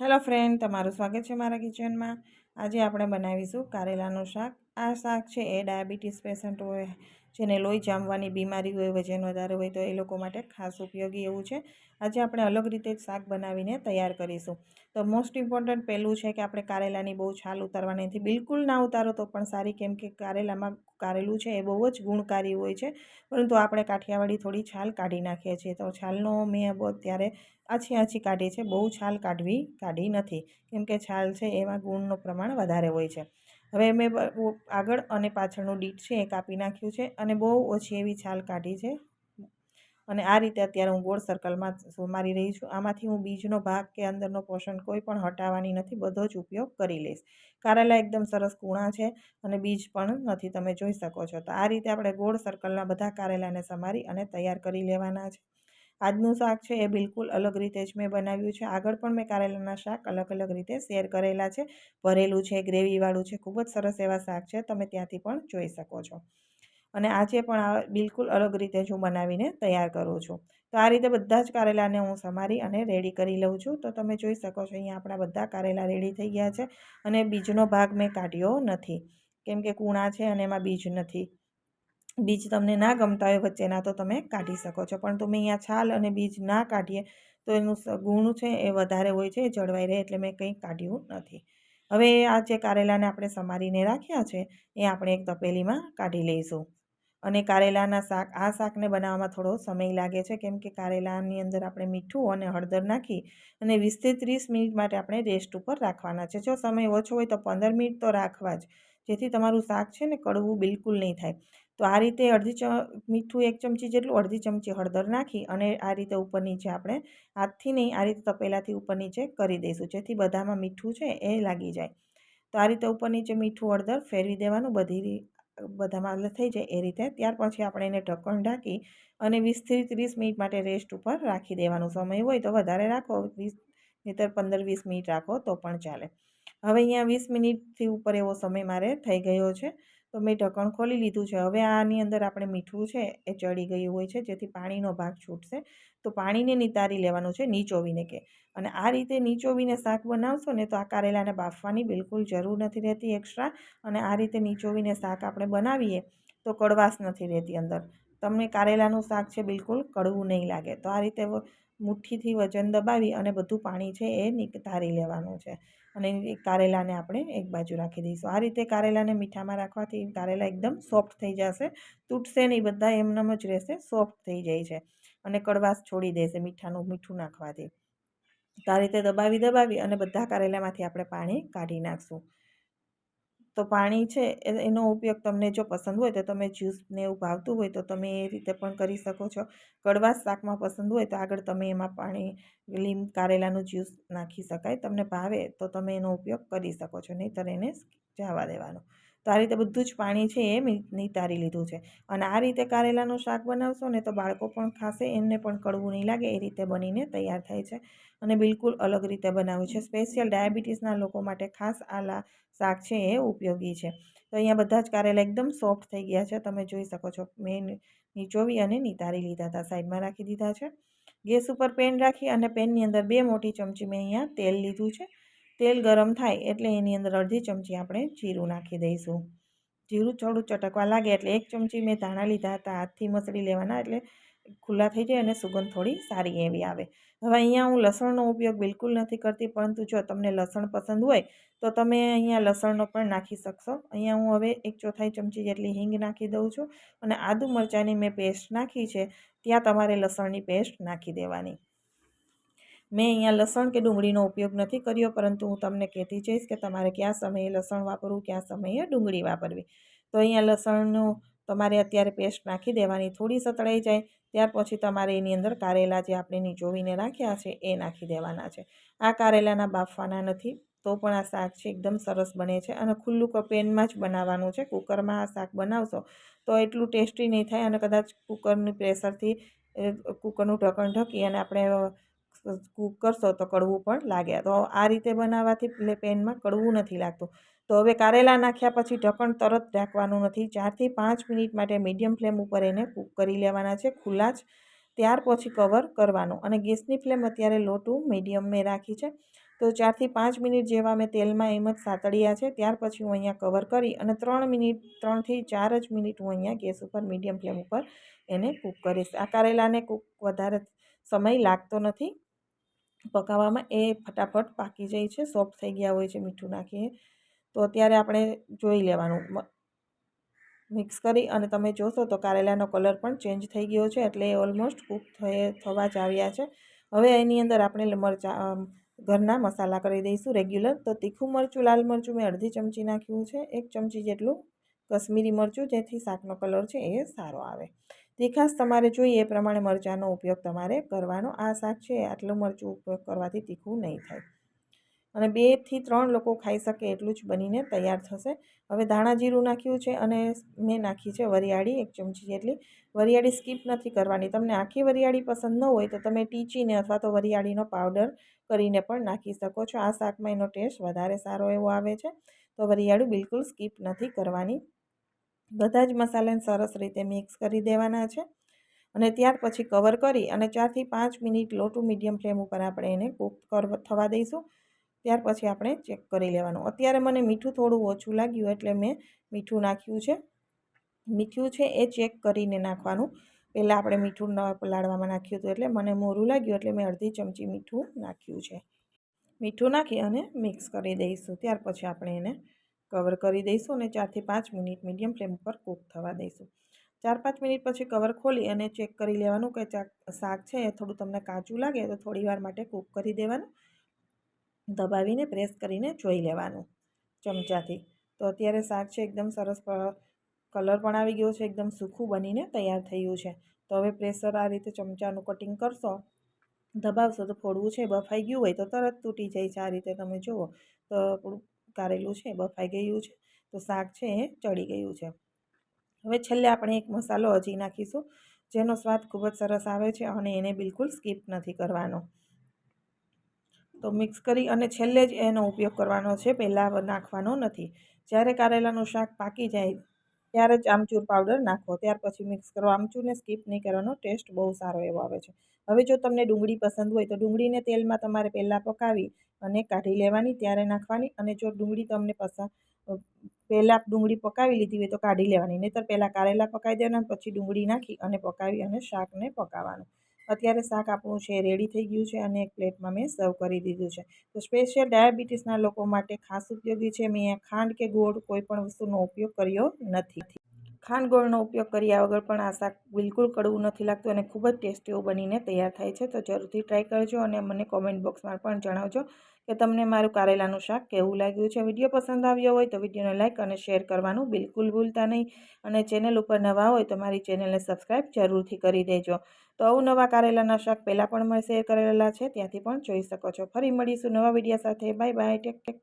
Hello friend, તમારું સ્વાગત છે મારા કિચનમાં. આજે આપણે બનાવીશું કારેલાનું શાક. આ શાક છે એ ડાયાબિટીસ પેશન્ટ હોય, જેને લોહી જામવાની બીમારી હોય, વજન વધારે હોય, તો એ લોકો માટે ખાસ ઉપયોગી એવું છે. આજે આપણે અલગ રીતે જ શાક બનાવીને તૈયાર કરીશું. તો મોસ્ટ ઇમ્પોર્ટન્ટ પહેલું છે કે આપણે કારેલાની બહુ છાલ ઉતારવાની. નથી બિલકુલ ના ઉતારો તો પણ સારી, કેમ કે કારેલામાં કારેલું છે એ બહુ જ ગુણકારી હોય છે. પરંતુ આપણે કાઠિયાવાડી થોડી છાલ કાઢી નાખીએ છીએ. તો છાલનો મેં અત્યારે આછી આછી કાઢી છે, બહુ છાલ કાઢવી કાઢી નથી. કેમ કે છાલ છે, એમાં ગુણનું પ્રમાણ વધારે હોય છે. હવે મેં આગળ અને પાછળનું ડીટ છે એ કાપી નાખ્યું છે અને બહુ ઓછી એવી છાલ કાઢી છે. અને આ રીતે અત્યારે હું ગોળ સર્કલમાં મારી રહી છું. આમાંથી હું બીજનો ભાગ કે અંદરનો પોષણ કોઈ પણ હટાવવાની નથી, બધો જ ઉપયોગ કરી લઈશ. કારેલા એકદમ સરસ કૂણા છે અને બીજ પણ નથી, તમે જોઈ શકો છો. તો આ રીતે આપણે ગોળ સર્કલના બધા કારેલાને સમારી અને તૈયાર કરી લેવાના છે. આજનું શાક છે એ બિલકુલ અલગ રીતે જ મેં બનાવ્યું છે. આગળ પણ મેં કારેલાના શાક અલગ અલગ રીતે શેર કરેલા છે. ભરેલું છે, ગ્રેવીવાળું છે, ખૂબ જ સરસ એવા શાક છે. તમે ત્યાંથી પણ જોઈ શકો છો. અને આજે પણ આ બિલકુલ અલગ રીતે જ હું બનાવીને તૈયાર કરું છું. તો આ રીતે બધા જ કારેલાને હું સમારી અને રેડી કરી લઉં છું. તો તમે જોઈ શકો છો, અહીંયા આપણા બધા કારેલા રેડી થઈ ગયા છે અને બીજનો ભાગ મેં કાઢ્યો નથી. કેમ કે કૂણા છે અને એમાં બીજ નથી. બીજ તમને ના ગમતા હોય વચ્ચેના તો તમે કાઢી શકો છો. પણ તમે અહીંયા છાલ અને બીજ ના કાઢીએ તો એનું ગુણ છે એ વધારે હોય છે જળવાઈ રહે એટલે મેં કંઈ કાઢ્યું નથી. હવે આ જે કારેલાને આપણે સમારીને રાખ્યા છે, એ આપણે એક તપેલીમાં કાઢી લઈશું. અને કારેલાના શાક, આ શાકને બનાવવામાં થોડો સમય લાગે છે, કેમ કે કારેલાની અંદર આપણે મીઠું અને હળદર નાખી અને વીસથી ત્રીસ મિનિટ માટે આપણે રેસ્ટ ઉપર રાખવાના છે. જો સમય ઓછો હોય તો પંદર મિનિટ તો રાખવા જ, જેથી તમારું શાક છે ને, કડવું બિલકુલ નહીં થાય. તો આ રીતે અડધી ચ, મીઠું એક ચમચી જેટલું અડધી ચમચી હળદર નાખી અને આ રીતે ઉપર નીચે આપણે હાથથી નહીં, આ રીતે તપેલાથી ઉપર નીચે કરી દઈશું, જેથી બધામાં મીઠું છે એ લાગી જાય. તો આ રીતે ઉપર નીચે મીઠું હળદર ફેરવી દેવાનું, બધી બધામાં થઈ જાય એ રીતે. ત્યાર પછી આપણે એને ઢક્કણ ઢાંકી અને વીસથી ત્રીસ મિનિટ માટે રેસ્ટ ઉપર રાખી દેવાનું સમય હોય તો વધારે રાખો, વીસ, નહીતર પંદર વીસ મિનિટ રાખો તો પણ ચાલે. હવે અહીંયા વીસ મિનિટથી ઉપર એવો સમય મારે થઈ ગયો છે. તો મેં ઢક્કણ ખોલી લીધું છે. હવે આની અંદર આપણે મીઠું છે એ ચડી ગયું હોય છે, જેથી પાણીનો ભાગ છૂટશે. તો પાણીને નિતારી લેવાનું છે નીચોવીને કે. અને આ રીતે નીચોવીને શાક બનાવશો ને તો આ કારેલાને બાફવાની બિલકુલ જરૂર નથી રહેતી એક્સ્ટ્રા અને આ રીતે નીચોવીને શાક આપણે બનાવીએ તો કડવાશ નથી રહેતી અંદર. તમને કારેલાનું શાક છે બિલકુલ કડવું નહીં લાગે. તો આ રીતે મુઠ્ઠીથી વજન દબાવી અને બધું પાણી છે એ નિતારી લેવાનું છે. અને કારેલાને આપણે એક બાજુ રાખી દઈશું. આ રીતે કારેલાને મીઠામાં રાખવાથી કારેલા એકદમ સોફ્ટ થઈ જશે. તૂટશે નહીં બધા, એમનેમ જ રહેશે, સોફ્ટ થઈ જાય છે. અને કડવાશ છોડી દેશે મીઠાનું, મીઠું નાખવાથી. તો આ રીતે દબાવી દબાવી અને બધા કારેલામાંથી આપણે પાણી કાઢી નાખશું. તો પાણી છે એનો ઉપયોગ તમને જો પસંદ હોય તો તમે જ્યુસને એવું ભાવતું હોય તો તમે એ રીતે પણ કરી શકો છો. કડવાશ શાકમાં પસંદ હોય તો આગળ તમે એમાં પાણી, લીમ, કારેલાનું જ્યુસ નાખી શકાય. તમને ભાવે તો તમે એનો ઉપયોગ કરી શકો છો, નહીંતર એને જવા દેવાનું. તો આ રીતે બધું જ પાણી છે એ નિતારી લીધું છે. અને આ રીતે કારેલાનું શાક બનાવશો ને તો બાળકો પણ ખાશે, એમને પણ કડવું નહીં લાગે, એ રીતે બનીને તૈયાર થાય છે. અને બિલકુલ અલગ રીતે બનાવ્યું છે. સ્પેશિયલ ડાયાબિટીસના લોકો માટે ખાસ આ શાક છે એ ઉપયોગી છે. તો અહીંયા બધા જ કારેલા એકદમ સોફ્ટ થઈ ગયા છે. તમે જોઈ શકો છો, મેં નીચોવી અને નિતારી લીધા હતા, સાઈડમાં રાખી દીધા છે. ગેસ ઉપર પેન રાખી અને પેનની અંદર બે મોટી ચમચી મેં અહીંયા તેલ લીધું છે. તેલ ગરમ થાય એટલે એની અંદર અડધી ચમચી આપણે જીરું નાખી દઈશું. જીરું થોડું ચટકવા લાગે એટલે એક ચમચી મેં ધાણા લીધા હતા, હાથથી મસળી લેવાના એટલે ખુલ્લા થઈ જાય અને સુગંધ થોડી સારી એવી આવે. હવે અહીંયા હું લસણનો ઉપયોગ બિલકુલ નથી કરતી, પરંતુ જો તમને લસણ પસંદ હોય, તો તમે અહીંયા લસણનો પણ નાખી શકશો. અહીંયા હું હવે એક ચોથાઈ ચમચી જેટલી હિંગ નાખી દઉં છું અને આદુ મરચાંની મેં પેસ્ટ નાખી છે, ત્યાં તમારે લસણની પેસ્ટ નાખી દેવાની. મેં અહીંયા લસણ કે ડુંગળીનો ઉપયોગ નથી કર્યો, પરંતુ હું તમને કહેતી જઈશ કે તમારે કયા સમયે લસણ વાપરવું, કયા સમયે ડુંગળી વાપરવી. તો અહીંયા લસણનું તમારે અત્યારે પેસ્ટ નાખી દેવાની. થોડી સતળાઈ જાય, ત્યાર પછી તમારે એની અંદર કારેલા જે આપણે નીચોવીને રાખ્યા છે, એ નાખી દેવાના છે. આ કારેલાના બાફવાના નથી, તો પણ આ શાક છે, એકદમ સરસ બને છે અને ખુલ્લું પેનમાં જ બનાવવાનું છે. કુકરમાં આ શાક બનાવશો, તો એટલું ટેસ્ટી નહીં થાય અને કદાચ કુકરની પ્રેશરથી કુકરનું ઢક્કણ ઢકી અને આપણે કૂક કરશો તો કડવું પણ લાગે. તો આ રીતે બનાવવાથી પેનમાં કડવું નથી લાગતું. તો હવે કારેલા નાખ્યા પછી ઢક્કણ તરત ઢાંકવાનું નથી. ચારથી પાંચ મિનિટ માટે મીડિયમ ફ્લેમ ઉપર એને કૂક કરી લેવાના છે, ખુલ્લા જ. ત્યાર પછી કવર કરવાનું. અને ગેસની ફ્લેમ અત્યારે લો ટુ મીડિયમ મેં રાખી છે. તો ચારથી પાંચ મિનિટ જેવા મેં તેલમાં એમ જ સાતળ્યા છે. ત્યાર પછી હું અહીંયા કવર કરી અને ત્રણ મિનિટ, ત્રણથી ચાર જ મિનિટ હું અહીંયા ગેસ ઉપર મીડિયમ ફ્લેમ ઉપર એને કૂક કરીશ. આ કારેલાને કૂક વધારે સમય લાગતો નથી. પકાવવામાં એ ફટાફટ પાકી જાય છે સોફ્ટ થઈ ગયા હોય છે મીઠું નાખીએ તો અત્યારે આપણે જોઈ લેવાનું. મિક્સ કરી અને તમે જોશો તો કારેલાનો કલર પણ ચેન્જ થઈ ગયો છે એટલે એ ઓલમોસ્ટ કૂક થવા જ આવ્યા છે. હવે એની અંદર આપણે મરચાં ઘરના મસાલા કરી દઈશું રેગ્યુલર તો તીખું મરચું, લાલ મરચું મેં અડધી ચમચી નાખ્યું છે. એક ચમચી જેટલું કશ્મીરી મરચું, જેથી શાકનો કલર છે એ સારો આવે. તીખાશ તમારે જોઈએ એ પ્રમાણે મરચાંનો ઉપયોગ તમારે કરવાનો. આ શાક છે, આટલું મરચું ઉપયોગ કરવાથી તીખું નહીં થાય. અને બેથી ત્રણ લોકો ખાઈ શકે એટલું જ બનીને તૈયાર થશે. હવે ધાણા જીરું નાખ્યું છે અને મેં નાખી છે વરિયાળી, એક ચમચી જેટલી. વરિયાળી સ્કીપ નથી કરવાની. તમને આખી વરિયાળી પસંદ ન હોય તો તમે ટીચીને અથવા તો વરિયાળીનો પાવડર કરીને પણ નાખી શકો છો. આ શાકમાં એનો ટેસ્ટ વધારે સારો એવો આવે છે. તો વરિયાળું બિલકુલ સ્કીપ નથી કરવાની. બધા જ મસાલાને સરસ રીતે મિક્સ કરી દેવાના છે અને ત્યાર પછી કવર કરી અને ચારથી પાંચ minute low to medium flame ઉપર આપણે એને કૂક થવા દઈશું. ત્યાર પછી આપણે ચેક કરી લેવાનું. અત્યારે મને મીઠું થોડું ઓછું લાગ્યું એટલે મેં મીઠું નાખ્યું છે. મીઠું છે એ ચેક કરીને નાખવાનું. પહેલાં આપણે મીઠું પલાળવામાં નાખ્યું હતું એટલે મને મોરું લાગ્યું એટલે મેં અડધી ચમચી મીઠું નાખ્યું છે. મીઠું નાખી અને મિક્સ કરી દઈશું. ત્યાર પછી આપણે એને કવર કરી દઈશું અને ચારથી પાંચ મિનિટ મીડિયમ ફ્લેમ ઉપર કૂક થવા દઈશું. ચાર પાંચ મિનિટ પછી કવર ખોલી અને ચેક કરી લેવાનું કે શાક છે એ થોડું તમને કાચું લાગે તો થોડી વાર માટે કૂક કરી દેવાનું. દબાવીને પ્રેસ કરીને જોઈ લેવાનું ચમચાથી. તો અત્યારે શાક છે એકદમ સરસ કલર પણ આવી ગયો છે, એકદમ સૂખું બનીને તૈયાર થયું છે. તો હવે પ્રેશર આ રીતે ચમચાનું કટિંગ કરશો, દબાવશો તો ફોડવું છે, બફાઈ ગયું હોય તો તરત તૂટી જાય છે આ રીતે તમે જુઓ. તો કારેલું છે, બફાઈ ગયું છે, તો શાક છે એ ચડી ગયું છે. હવે છેલ્લે આપણે એક મસાલો હજી નાખીશું, જેનો સ્વાદ ખૂબ જ સરસ આવે છે અને એને બિલકુલ સ્કીપ નથી કરવાનો. તો મિક્સ કરી અને છેલ્લે જ એનો ઉપયોગ કરવાનો છે, પહેલાં નાખવાનો નથી. જ્યારે કારેલાનું શાક પાકી જાય ત્યારે જ આમચૂર પાવડર નાખો. ત્યાર પછી મિક્સ કરો. આમચૂરને સ્કીપ નહીં કરવાનો. ટેસ્ટ બહુ સારો એવો આવે છે. હવે જો તમને ડુંગળી પસંદ હોય તો ડુંગળીને તેલમાં તમારે પહેલાં પકાવી અને કાઢી લેવાની, ત્યારે નાખવાની અને જો ડુંગળી તમને પસંદ, પહેલાં ડુંગળી પકાવી લીધી હોય તો કાઢી લેવાની. નહીંતર પહેલાં કારેલા પકાવી દેવાના પછી ડુંગળી નાખી અને પકાવી અને શાકને પકાવવાનું. અત્યારે શાક આપણું છે રેડી થઈ ગયું છે અને એક પ્લેટમાં મેં સર્વ કરી દીધું છે. તો સ્પેશિયલ ડાયાબિટીસના લોકો માટે ખાસ ઉપયોગી છે. મેં ખાંડ કે ગોળ કોઈ પણ વસ્તુનો ઉપયોગ કર્યો નથી. ખાંડ ગોળનો ઉપયોગ કર્યા વગર પણ આ શાક બિલકુલ કડવું નથી લાગતું અને ખૂબ જ ટેસ્ટી બનીને તૈયાર થાય છે. તો જરૂરથી ટ્રાય કરજો અને મને કોમેન્ટ બોક્સમાં પણ જણાવજો. કે તમને મારું કારેલાનું શાક કેવું લાગ્યું છે? વીડિયો પસંદ આવ્યો હોય તો વિડીયોને લાઇક અને શેર કરવાનું બિલકુલ ભૂલતા નહીં. અને ચેનલ ઉપર નવા હોય તો મારી ચેનલને સબસ્ક્રાઈબ જરૂરથી કરી દેજો. તો આવું નવા કારેલાના શાક પહેલાં પણ મેં શેર કરેલા છે. ત્યાંથી પણ જોઈ શકો છો. ફરી મળીશું નવા વીડિયો સાથે. Bye bye. Tech tech